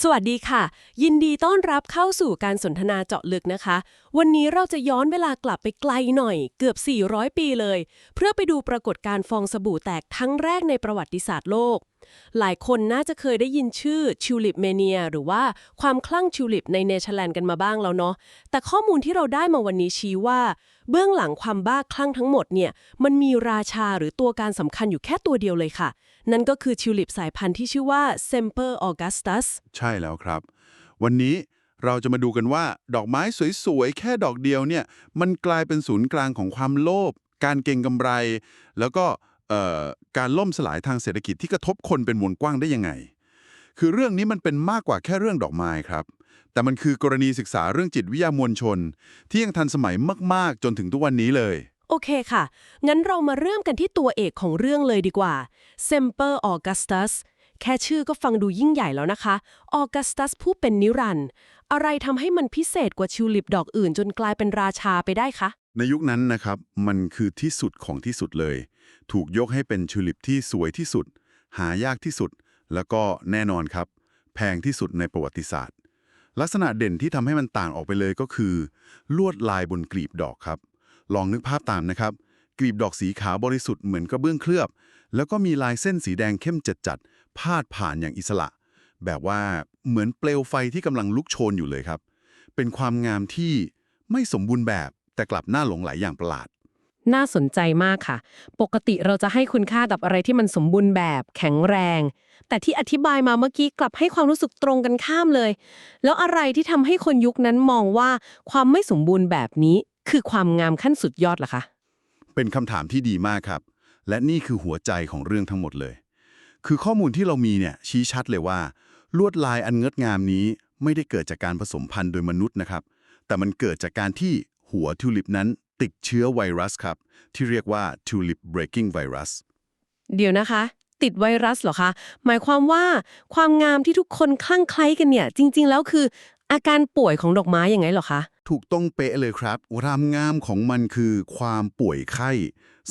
สวัสดีค่ะ ยินดีต้อนรับเข้าสู่การสนทนาเจาะลึกนะคะ วันนี้เราจะย้อนเวลากลับไปไกลหน่อย เกือบ 400 ปีเลย เพื่อไปดูปรากฏการณ์ฟองสบู่แตกทั้งแรกในประวัติศาสตร์โลก หลายคนน่าจะเคยได้ยินชื่อชิวลิปเมเนียหรือว่าความคลั่งชิวลิปในเนเธอร์แลนด์กันมาบ้างแล้วเนาะแต่ข้อมูลที่เราได้มาวันนี้ชี้ว่า เบื้องหลังความบ้าคลั่งทั้งหมดเนี่ยมันมีราชาหรือตัวการสำคัญอยู่แค่ตัวเดียวเลยค่ะ นั่นก็คือทิวลิปสายพันธุ์ที่ชื่อว่า Semper Augustus ใช่แล้วครับ วันนี้เราจะมาดูกันว่าดอกไม้สวยๆ แค่ดอกเดียวเนี่ยมันกลายเป็นศูนย์กลางของความโลภการเก็งกำไร แล้วก็ การล่มสลายทางเศรษฐกิจที่กระทบคนเป็นวงกว้างได้ยังไง คือเรื่องนี้มันเป็นมากกว่าแค่เรื่องดอกไม้ครับ แต่มันคือกรณีศึกษาเรื่องจิตวิทยามวลชน ที่ยังทันสมัยมาก ๆ จนถึงทุกวันนี้เลย โอเคค่ะ งั้นเรามาเริ่มกันที่ตัวเอกของเรื่องเลยดีกว่า Semper Augustus แค่ชื่อก็ฟังดูยิ่งใหญ่แล้วนะคะ Augustus ผู้เป็นนิรันดร์อะไรทำให้มันพิเศษกว่าทิวลิปดอกอื่น จนกลายเป็นราชาไปได้คะ ในยุคนั้นนะครับ มันคือที่สุดของที่สุดเลย ถูกยกให้เป็นทิวลิปที่สวยที่สุด หายากที่สุด แล้วก็แน่นอนครับ แพงที่สุดในประวัติศาสตร์ ลักษณะเด่นที่ทำให้มันต่างออกไปเลยก็คือ ลวดลายบนกลีบดอกครับ ลองนึกภาพตามนะครับ กลีบดอกสีขาวบริสุทธิ์เหมือนกระเบื้องเคลือบ แล้วก็มีลายเส้นสีแดงเข้มจัดๆพาดผ่านอย่างอิสระ แบบว่าเหมือนเปลวไฟที่กำลังลุกโชนอยู่เลยครับ เป็นความงามที่ไม่สมบูรณ์แบบแต่กลับน่าหลงไหลอย่างประหลาด น่าสนใจมากค่ะ ปกติเราจะให้คุณค่ากับอะไรที่มันสมบูรณ์แบบ แข็งแรง แต่ที่อธิบายมาเมื่อกี้กลับให้ความรู้สึกตรงกันข้ามเลย แล้วอะไรที่ทำให้คนยุคนั้นมองว่าความไม่สมบูรณ์แบบนี้ คือความงามขั้นสุดยอดล่ะคะ เป็นคำถามที่ดีมากครับ และนี่คือหัวใจของเรื่องทั้งหมดเลย คือข้อมูลที่เรามีเนี่ยชี้ชัดเลยว่า ลวดลายอันงดงามนี้ไม่ได้เกิดจากการผสมพันธุ์โดยมนุษย์นะครับ แต่มันเกิดจากการที่หัวทิวลิปนั้น ติดเชื้อไวรัสครับ ที่เรียกว่า tulip breaking virus เดี๋ยวนะคะ ติดไวรัสเหรอคะ หมายความว่าความงามที่ทุกคนคลั่งไคล้กันเนี่ย จริง ๆ แล้วคือ อาการป่วยของดอกไม้อย่างไงเหรอคะ ถูกต้องเป๊ะเลยครับความงามของมันคือความป่วยไข้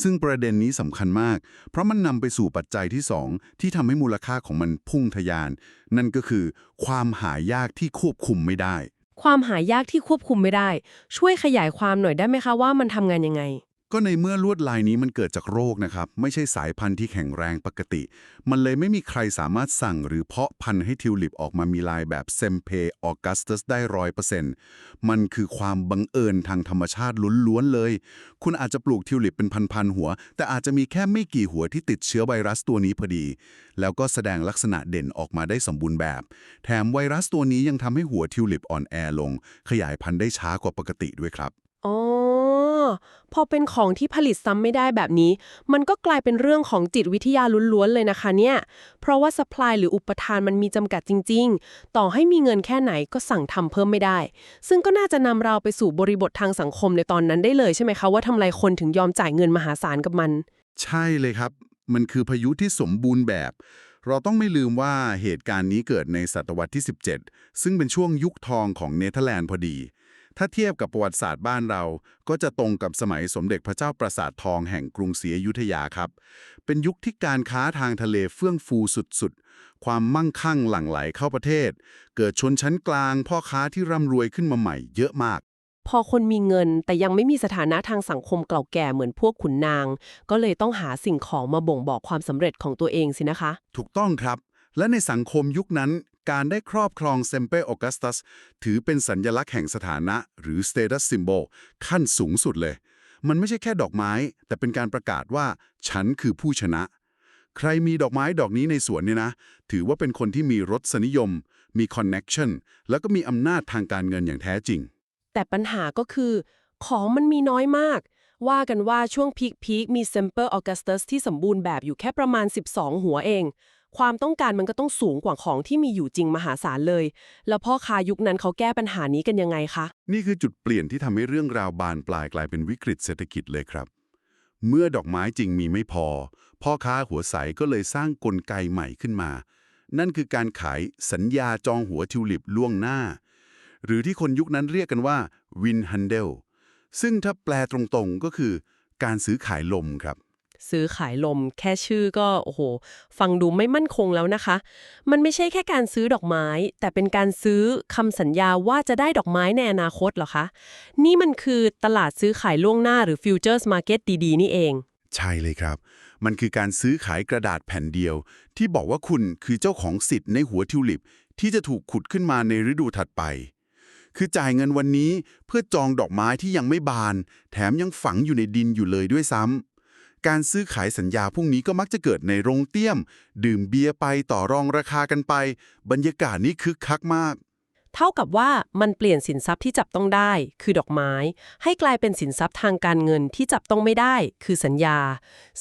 ซึ่งประเด็นนี้สำคัญมาก เพราะมันนำไปสู่ปัจจัยที่สองที่ทำให้มูลค่าของมันพุ่งทะยาน นั่นก็คือ ความหายากที่ควบคุมไม่ได้ ความหายากที่ควบคุมไม่ได้ ช่วยขยายความหน่อยได้ไหมคะว่ามันทำงานยังไง ก็ในเมื่อลวดลายนี้มันเกิดจากโรคนะครับ ไม่ใช่สายพันธุ์ที่แข็งแรงปกติ มันเลยไม่มีใครสามารถสั่งหรือเพาะพันธุ์ให้ทิวลิปออกมามีลายแบบเซมเพออกัสตัสได้ร้อยเปอร์เซ็นต์มันคือความบังเอิญทางธรรมชาติล้วนๆเลย คุณอาจจะปลูกทิวลิปเป็นพันๆหัว แต่อาจจะมีแค่ไม่กี่หัวที่ติดเชื้อไวรัสตัวนี้พอดี แล้วก็แสดงลักษณะเด่นออกมาได้สมบูรณ์แบบ แถมไวรัสตัวนี้ยังทำให้หัวทิวลิปอ่อนแอลง ขยายพันธุ์ได้ช้ากว่าปกติด้วยครับอ๋อ พอเป็นของที่ผลิตซ้ำไม่ได้แบบนี้ มันก็กลายเป็นเรื่องของจิตวิทยาล้วนๆเลยนะคะเนี่ย เพราะว่าสป라이หรืออุปทานมันมีจำกัดจริง ๆ ต่อให้มีเงินแค่ไหนก็สั่งทำเพิ่มไม่ได้ ซึ่งก็น่าจะนำเราไปสู่บริบททางสังคมในตอนนั้นได้เลยใช่ไหมคะว่าทำไมคนถึงยอมจ่ายเงินมหาศาลกับมัน ใช่เลยครับ มันคือพายุที่สมบูรณ์แบบ เราต้องไม่ลืมว่าเหตุการณ์นี้เกิดในศตวรรษที่ 17 ซึ่งเป็นช่วงยุคทองของเนเธอร์แลนด์พอดี ถ้าเทียบกับประวัติศาสตร์บ้านเรา ก็จะตรงกับสมัยสมเด็จพระเจ้าปราสาททองแห่งกรุงศรีอยุธยาครับ เป็นยุคที่การค้าทางทะเลเฟื่องฟูสุดๆ ความมั่งคั่งหลั่งไหลเข้าประเทศ เกิดชนชั้นกลาง พ่อค้าที่ร่ำรวยขึ้นมาใหม่เยอะมาก พอคนมีเงินแต่ยังไม่มีสถานะทางสังคมเก่าแก่เหมือนพวกขุนนาง ก็เลยต้องหาสิ่งของมาบ่งบอกความสำเร็จของตัวเองสินะคะ ถูกต้องครับและในสังคมยุคนั้น การได้ครอบครองเซมเปอร์ออกัสตัสถือเป็นสัญญลักษณ์แห่งสถานะ หรือ status symbol ขั้นสูงสุดเลย มันไม่ใช่แค่ดอกไม้ แต่เป็นการประกาศว่า ฉันคือผู้ชนะ ใครมีดอกไม้ดอกนี้ในสวนเนี่ยนะ ถือว่าเป็นคนที่มีรสนิยม มี connection แล้วก็มีอำนาจทางการเงินอย่างแท้จริง แต่ปัญหาก็คือ ของมันมีน้อยมาก ว่ากันว่าช่วงพีคพีคมีเซมเปอร์ออกัสตัสที่สมบูรณ์แบบอยู่แค่ประมาณ 12 หัวเอง ความต้องการมันก็ต้องสูงกว่าของที่มีอยู่จริงมหาศาลเลย แล้วพ่อค้ายุคนั้นเขาแก้ปัญหานี้กันยังไงคะ นี่คือจุดเปลี่ยนที่ทำให้เรื่องราวบานปลายกลายเป็นวิกฤตเศรษฐกิจเลยครับ เมื่อดอกไม้จริงมีไม่พอ พ่อค้าหัวใสก็เลยสร้างกลไกใหม่ขึ้นมา นั่นคือการขายสัญญาจองหัวทิวลิปล่วงหน้า หรือที่คนยุคนั้นเรียกกันว่าวินฮันเดลซึ่งถ้าแปลตรงๆก็คือ การซื้อขายลมครับ ซื้อขายลม แค่ชื่อก็โอ้โห ฟังดูไม่มั่นคงแล้วนะคะ มันไม่ใช่แค่การซื้อดอกไม้ แต่เป็นการซื้อคำสัญญาว่าจะได้ดอกไม้ในอนาคตเหรอคะ นี่มันคือตลาดซื้อขายล่วงหน้าหรือ futures market ดีๆ นี่เอง ใช่เลยครับ มันคือการซื้อขายกระดาษแผ่นเดียว ที่บอกว่าคุณคือเจ้าของสิทธิ์ในหัวทิวลิป ที่จะถูกขุดขึ้นมาในฤดูถัดไปคือจ่ายเงินวันนี้เพื่อจองดอกไม้ที่ยังไม่บาน แถมยังฝังอยู่ในดินอยู่เลยด้วยซ้ำ การซื้อขายสัญญาพวกนี้ก็มักจะเกิดในโรงเตี้ยม ดื่มเบียร์ไปต่อรองราคากันไป บรรยากาศนี้คึกคักมาก เท่ากับว่ามันเปลี่ยนสินทรัพย์ที่จับต้องได้ คือดอกไม้ ให้กลายเป็นสินทรัพย์ทางการเงินที่จับต้องไม่ได้ คือสัญญา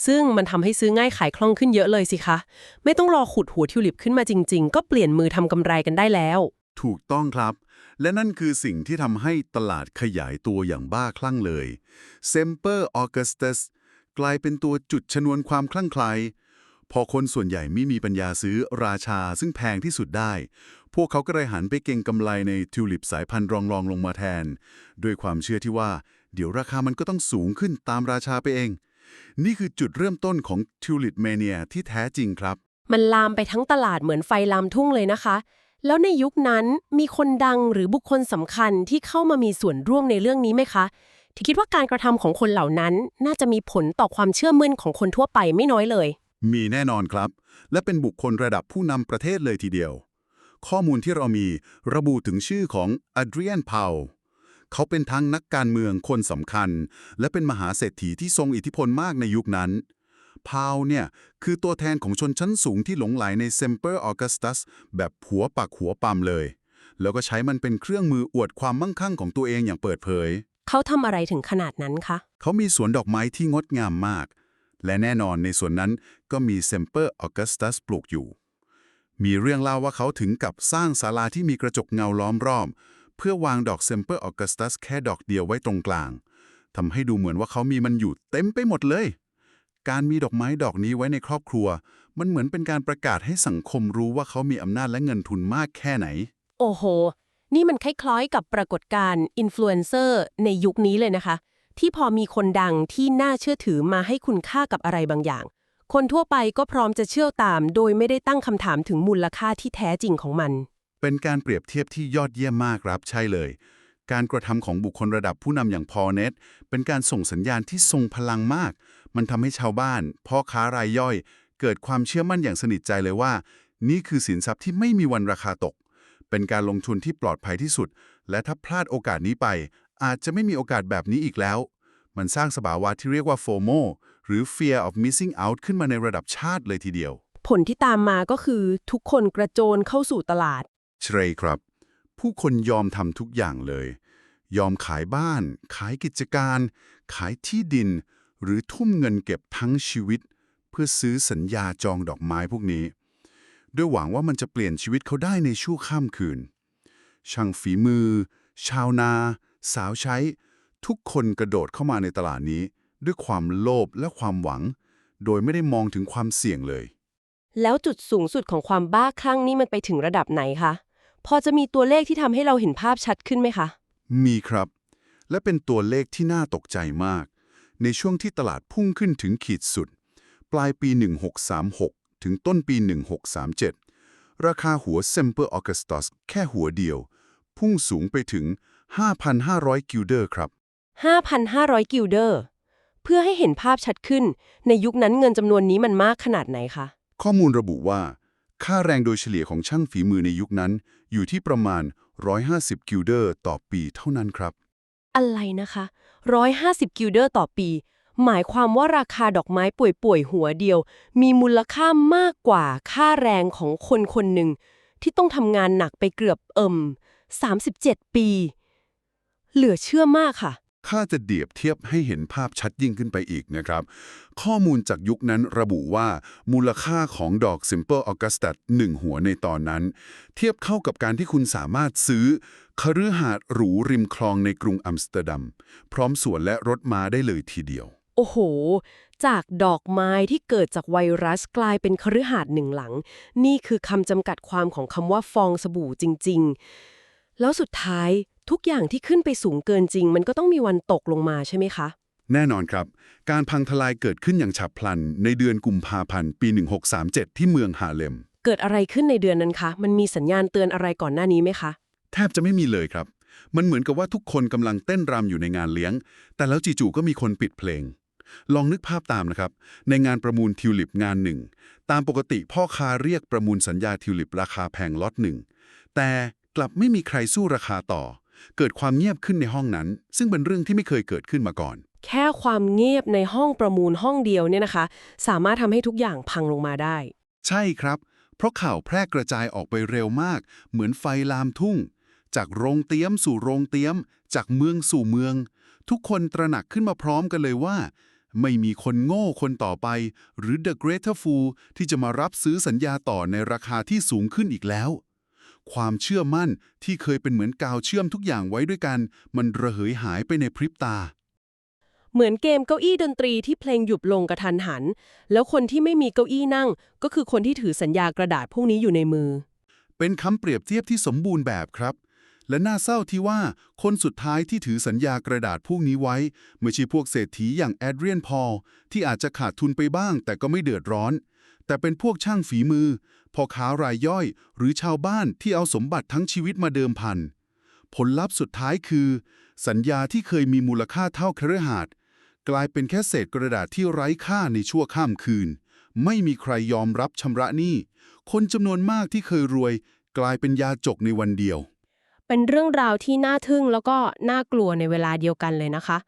ซึ่งมันทำให้ซื้อง่ายขายคล่องขึ้นเยอะเลยสิคะ ไม่ต้องรอขุดหัวทิวลิปขึ้นมาจริง ๆ ก็เปลี่ยนมือทำกำไรกันได้แล้วถูกต้องครับ และนั่นคือสิ่งที่ทำให้ตลาดขยายตัวอย่างบ้าคลั่งเลย Semper Augustus กลายเป็นตัวจุดชนวนความคลั่งไคล้พอคนส่วนใหญ่ไม่มีปัญญาซื้อราชาซึ่งแพงที่สุดได้ พวกเขาก็เลยหันไปเก็งกำไรในทิวลิปสายพันธุ์รองรองลงมาแทน ด้วยความเชื่อที่ว่า เดี๋ยวราคามันก็ต้องสูงขึ้นตามราชาไปเอง นี่คือจุดเริ่มต้นของทิวลิปเมเนียที่แท้จริงครับ มันลามไปทั้งตลาดเหมือนไฟลามทุ่งเลยนะคะ แล้วในยุคนั้นมีคนดังหรือบุคคลสำคัญที่เข้ามามีส่วนร่วมในเรื่องนี้ไหมคะ ที่คิดว่าการกระทำของคนเหล่านั้น น่าจะมีผลต่อความเชื่อมั่นของคนทั่วไปไม่น้อยเลย มีแน่นอนครับ และเป็นบุคคลระดับผู้นำประเทศเลยทีเดียว ข้อมูลที่เรามีระบุถึงชื่อของอ d ดรี n นพาวเขาเป็นทั้งนักการเมืองคนสำคัญ และเป็นมหาเศรษฐีที่ทรงอิทธิพลมากในยุคนั้นพาวเนี่ย คือตัวแทนของชนชั้นสูงที่หลงไหลใน Semper Augustus แบบหัวปักหัวปั๊มเลย แล้วก็ใช้มันเป็นเครื่องมืออวดความมั่งคั่งของตัวเองอย่างเปิดเผย เขาทำอะไรถึงขนาดนั้นคะ เขามีสวนดอกไม้ที่งดงามมาก และแน่นอนในสวนนั้นก็มี Semper Augustus ปลูกอยู่ มีเรื่องเล่าว่าเขาถึงกับสร้างศาลาที่มีกระจกเงาล้อมรอบ เพื่อวางดอก Semper Augustus แค่ดอกเดียวไว้ตรงกลางทำให้ดูเหมือนว่าเขามีมันอยู่เต็มไปหมดเลย การมีดอกไม้ดอกนี้ไว้ในครอบครัว มันเหมือนเป็นการประกาศให้สังคมรู้ว่าเขามีอำนาจและเงินทุนมากแค่ไหน โอ้โห นี่มันคล้ายๆกับปรากฏการณ์อินฟลูเอนเซอร์ในยุคนี้เลยนะคะ ที่พอมีคนดังที่น่าเชื่อถือมาให้คุณค่ากับอะไรบางอย่าง คนทั่วไปก็พร้อมจะเชื่อตาม โดยไม่ได้ตั้งคำถามถึงมูลค่าที่แท้จริงของมัน เป็นการเปรียบเทียบที่ยอดเยี่ยมมากครับใช่เลย การกระทำของบุคคลระดับผู้นำอย่างพอเน็ตเป็นการส่งสัญญาณที่ทรงพลังมาก มันทำให้ชาวบ้านพ่อค้ารายย่อย เกิดความเชื่อมั่นอย่างสนิทใจเลยว่า นี่คือสินทรัพย์ที่ไม่มีวันราคาตก เป็นการลงทุนที่ปลอดภัยที่สุด และถ้าพลาดโอกาสนี้ไป อาจจะไม่มีโอกาสแบบนี้อีกแล้ว มันสร้างสภาวะที่เรียกว่า FOMO หรือ Fear of Missing Out ขึ้นมาในระดับชาติเลยทีเดียว ผลที่ตามมาก็คือทุกคนกระโจนเข้าสู่ตลาด ใช่ครับ ผู้คนยอมทำทุกอย่างเลย ยอมขายบ้าน ขายกิจการ ขายที่ดิน หรือทุ่มเงินเก็บทั้งชีวิต เพื่อซื้อสัญญาจองดอกไม้พวกนี้ ด้วยหวังว่ามันจะเปลี่ยนชีวิตเขาได้ในชั่วข้ามคืน ช่างฝีมือ ชาวนา สาวใช้ ทุกคนกระโดดเข้ามาในตลาดนี้ ด้วยความโลภและความหวัง โดยไม่ได้มองถึงความเสี่ยงเลย แล้วจุดสูงสุดของความบ้าคลั่งนี่มันไปถึงระดับไหนคะ พอจะมีตัวเลขที่ทำให้เราเห็นภาพชัดขึ้นไหมคะ มีครับ และเป็นตัวเลขที่น่าตกใจมาก ในช่วงที่ตลาดพุ่งขึ้นถึงขีดสุด ปลายปี 1636 ถึงต้นปี 1637 ราคาหัว Semper Augustus แค่หัวเดียว พุ่งสูงไปถึง 5,500 กิลเดอร์ครับ 5,500 กิลเดอร์ เพื่อให้เห็นภาพชัดขึ้น ในยุคนั้นเงินจำนวนนี้มันมากขนาดไหนคะ ข้อมูลระบุว่า ค่าแรงโดยเฉลี่ยของช่างฝีมือในยุคนั้น อยู่ที่ประมาณ 150 กิลเดอร์ต่อปีเท่านั้นครับ อะไรนะคะ 150 กิลเดอร์ต่อปี หมายความว่าราคาดอกไม้ป่วยๆหัวเดียว มีมูลค่ามากกว่าค่าแรงของคนคนหนึ่ง ที่ต้องทำงานหนักไปเกือบเอิ่ม37 ปี เหลือเชื่อมากค่ะถ้าจะเดียบเทียบให้เห็นภาพชัดยิ่งขึ้นไปอีกนะครับ ข้อมูลจากยุคนั้นระบุว่ามูลค่าของดอก Simple Augustus 1หัวในตอนนั้น เทียบเข้ากับการที่คุณสามารถซื้อคฤหาสน์หรูริมคลองในกรุงอัมสเตอร์ดัม พร้อมสวนและรถม้าได้เลยทีเดียว อ้โห จากดอกไม้ที่เกิดจากไวรัสกลายเป็นคฤหาสน์หนึ่งหลัง นี่คือคำจำกัดความของคำว่าฟองสบู่จริง ๆ แล้วสุดท้ายทุกอย่างที่ขึ้นไปสูงเกินจริง มันก็ต้องมีวันตกลงมาใช่ไหมคะ แน่นอนครับ การพังทลายเกิดขึ้นอย่างฉับพลัน ในเดือนกุมภาพันธ์ปี 1637 ที่เมืองฮาเลม เกิดอะไรขึ้นในเดือนนั้นคะ มันมีสัญญาณเตือนอะไรก่อนหน้านี้ไหมคะ แทบจะไม่มีเลยครับ มันเหมือนกับว่าทุกคนกำลังเต้นรำอยู่ในงานเลี้ยง แต่แล้วจู่ๆก็มีคนปิดเพลง ลองนึกภาพตามนะครับ ในงานประมูลทิวลิปงานหนึ่ง ตามปกติพ่อค้าเรียกประมูลสัญญาทิวลิปราคาแพงล็อตหนึ่ง แต่กลับไม่มีใครสู้ราคาต่อ เกิดความเงียบขึ้นในห้องนั้น ซึ่งเป็นเรื่องที่ไม่เคยเกิดขึ้นมาก่อน แค่ความเงียบในห้องประมูลห้องเดียวเนี่ยนะคะ สามารถทำให้ทุกอย่างพังลงมาได้ ใช่ครับ เพราะข่าวแพร่กระจายออกไปเร็วมาก เหมือนไฟลามทุ่ง จากโรงเตี้ยมสู่โรงเตี้ยม จากเมืองสู่เมือง ทุกคนตระหนักขึ้นมาพร้อมกันเลยว่า ไม่มีคนโง่คนต่อไป หรือ The Greater Fool ที่จะมารับซื้อสัญญาต่อในราคาที่สูงขึ้นอีกแล้ว ความเชื่อมั่นที่เคยเป็นเหมือนกาวเชื่อมทุกอย่างไว้ด้วยกัน มันระเหยหายไปในพริบตา เหมือนเกมเก้าอี้ดนตรีที่เพลงหยุดลงกระทันหัน แล้วคนที่ไม่มีเก้าอี้นั่ง ก็คือคนที่ถือสัญญากระดาษพวกนี้อยู่ในมือ เป็นคำเปรียบเทียบที่สมบูรณ์แบบครับ และน่าเศร้าที่ว่าคนสุดท้ายที่ถือสัญญากระดาษพวกนี้ไว้ ไม่ใช่พวกเศรษฐีอย่างแอดเรียนพอลที่อาจจะขาดทุนไปบ้างแต่ก็ไม่เดือดร้อน แต่เป็นพวกช่างฝีมือพ่อค้ารายย่อย หรือชาวบ้านที่เอาสมบัติทั้งชีวิตมาเดิมพัน ผลลัพธ์สุดท้ายคือ สัญญาที่เคยมีมูลค่าเท่าเคฤหาสน์กลายเป็นแค่เศษกระดาษที่ไร้ค่าในชั่วข้ามคืน ไม่มีใครยอมรับชำระหนี้ คนจำนวนมากที่เคยรวย กลายเป็นยาจกในวันเดียว เป็นเรื่องราวที่น่าทึ่งแล้วก็น่ากลัวในเวลาเดียวกันเลยนะคะ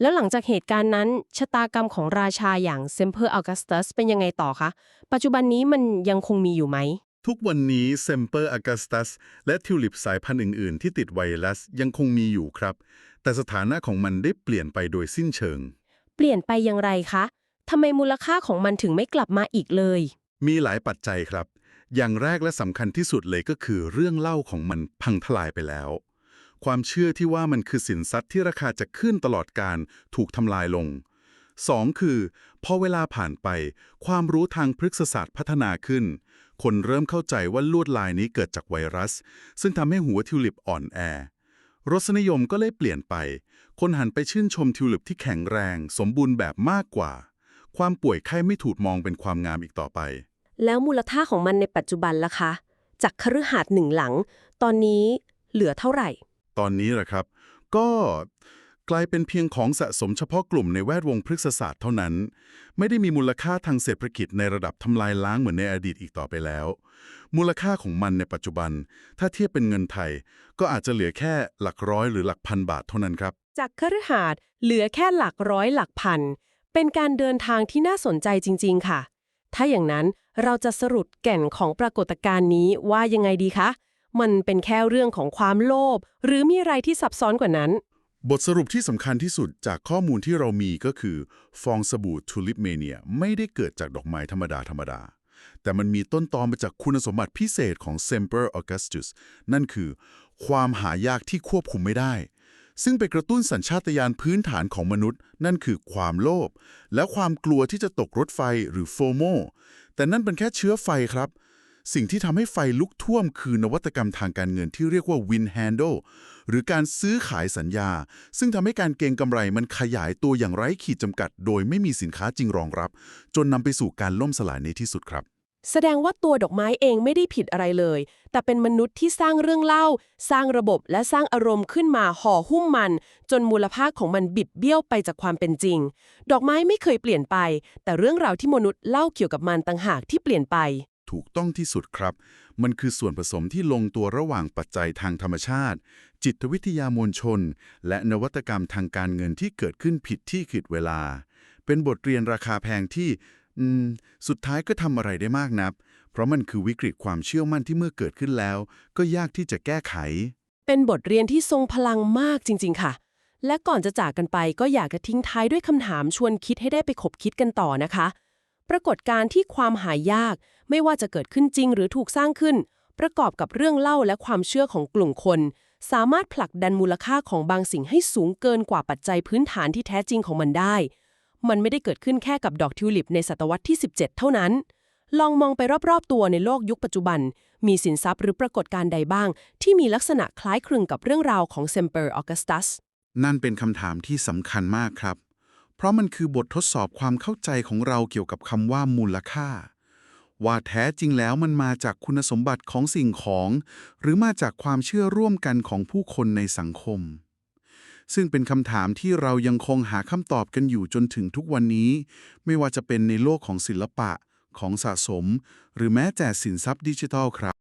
แล้วหลังจากเหตุการณ์นั้นชะตากรรมของราชาอย่างเซมเพอร์ออกัสตัสเป็นยังไงต่อคะ ปัจจุบันนี้มันยังคงมีอยู่ไหม ทุกวันนี้เซมเปอร์อ g กัสตัสและทิวลิปสายพันธุ์อื่น ๆ ที่ติดไวรัสยังคงมีอยู่ครับ แต่สถานะของมันได้เปลี่ยนไปโดยสิ้นเชิง เปลี่ยนไปอย่างไรคะทำไมมูลค่าของมันถึงไม่กลับมาอีกเลย มีหลายปัจจัยครับ อย่างแรกและสำคัญที่สุดเลยก็คือเรื่องเล่าของมันพังทลายไปแล้ว ความเชื่อที่ว่ามันคือสินทรัพย์ที่ราคาจะขึ้นตลอดการถูกทำลายลง 2. คือ พอเวลาผ่านไป ความรู้ทางพฤกษศาสตร์พัฒนาขึ้น คนเริ่มเข้าใจว่าลวดลายนี้เกิดจากไวรัส ซึ่งทำให้หัวทิวลิปอ่อนแอรสนิยมก็เลยเปลี่ยนไป คนหันไปชื่นชมทิวลิปที่แข็งแรง สมบูรณ์แบบมากกว่า ความป่วยไข้ไม่ถูกมองเป็นความงามอีกต่อไป แล้วมูลค่าของมันในปัจจุบันล่ะคะ จากคฤหาสน์หนึ่งหลัง ตอนนี้เหลือเท่าไหร่ ตอนนี้แหละครับ ก็กลายเป็นเพียงของสะสมเฉพาะกลุ่มในแวดวงพฤกษศาสตร์เท่านั้น ไม่ได้มีมูลค่าทางเศรษฐกิจในระดับทำลายล้างเหมือนในอดีตอีกต่อไปแล้ว มูลค่าของมันในปัจจุบัน ถ้าเทียบเป็นเงินไทย ก็อาจจะเหลือแค่หลักร้อยหรือหลักพันบาทเท่านั้นครับ จากคฤหาสน์เหลือแค่หลักร้อยหลักพัน เป็นการเดินทางที่น่าสนใจจริง ๆ ค่ะ ถ้าอย่างนั้นเราจะสรุปแก่นของปรากฏการณ์นี้ว่ายังไงดีคะ มันเป็นแค่เรื่องของความโลภหรือมีอะไรที่ซับซ้อนกว่านั้น บทสรุปที่สำคัญที่สุดจากข้อมูลที่เรามีก็คือ ฟองสบู่ทูลิปเมเนียไม่ได้เกิดจากดอกไม้ธรรมดาธรรมดา แต่มันมีต้นตอมาจากคุณสมบัติพิเศษของ Semper Augustus นั่นคือ ความหายากที่ควบคุมไม่ได้ ซึ่งไปกระตุ้นสัญชาตญาณพื้นฐานของมนุษย์ นั่นคือความโลภและความกลัวที่จะตกรถไฟหรือโฟโมแต่นั่นเป็นแค่เชื้อไฟครับ สิ่งที่ทำให้ไฟลุกท่วมคือนวัตกรรมทางการเงินที่เรียกว่า win handle หรือการซื้อขายสัญญา ซึ่งทำให้การเก็งกำไรมันขยายตัวอย่างไร้ขีดจำกัด โดยไม่มีสินค้าจริงรองรับ จนนำไปสู่การล่มสลายในที่สุดครับ แสดงว่าตัวดอกไม้เองไม่ได้ผิดอะไรเลย แต่เป็นมนุษย์ที่สร้างเรื่องเล่า สร้างระบบและสร้างอารมณ์ขึ้นมาห่อหุ้มมัน จนมูลค่าของมันบิดเบี้ยวไปจากความเป็นจริง ดอกไม้ไม่เคยเปลี่ยนไป แต่เรื่องราวที่มนุษย์เล่าเกี่ยวกับมันต่างหากที่เปลี่ยนไป ถูกต้องที่สุดครับ มันคือส่วนผสมที่ลงตัวระหว่างปัจจัยทางธรรมชาติ จิตวิทยามวลชน และนวัตกรรมทางการเงินที่เกิดขึ้นผิดที่ผิดเวลา เป็นบทเรียนราคาแพงที่ อืม สุดท้ายก็ทำอะไรได้มากนับ เพราะมันคือวิกฤตความเชื่อมั่นที่เมื่อเกิดขึ้นแล้ว ก็ยากที่จะแก้ไข เป็นบทเรียนที่ทรงพลังมากจริง ๆ ค่ะ และก่อนจะจากกันไปก็อยากจะทิ้งท้ายด้วยคำถามชวนคิดให้ได้ไปขบคิดกันต่อนะคะ ปรากฏการณ์ที่ความหายาก ไม่ว่าจะเกิดขึ้นจริงหรือถูกสร้างขึ้น ประกอบกับเรื่องเล่าและความเชื่อของกลุ่มคน สามารถผลักดันมูลค่าของบางสิ่งให้สูงเกินกว่าปัจจัยพื้นฐานที่แท้จริงของมันได้ มันไม่ได้เกิดขึ้นแค่กับดอกทิวลิปในศตวรรษที่ 17 เท่านั้น ลองมองไปรอบๆตัวในโลกยุคปัจจุบัน มีสินทรัพย์หรือปรากฏการณ์ใดบ้าง ที่มีลักษณะคล้ายคลึงกับเรื่องราวของเซมเปอร์ออกัสตัส นั่นเป็นคำถามที่สำคัญมากครับ เพราะมันคือบททดสอบความเข้าใจของเราเกี่ยวกับคำว่ามูลค่า ว่าแท้จริงแล้วมันมาจากคุณสมบัติของสิ่งของ หรือมาจากความเชื่อร่วมกันของผู้คนในสังคม ซึ่งเป็นคำถามที่เรายังคงหาคำตอบกันอยู่จนถึงทุกวันนี้ ไม่ว่าจะเป็นในโลกของศิลปะ ของสะสม หรือแม้แต่สินทรัพย์ดิจิทัลครับ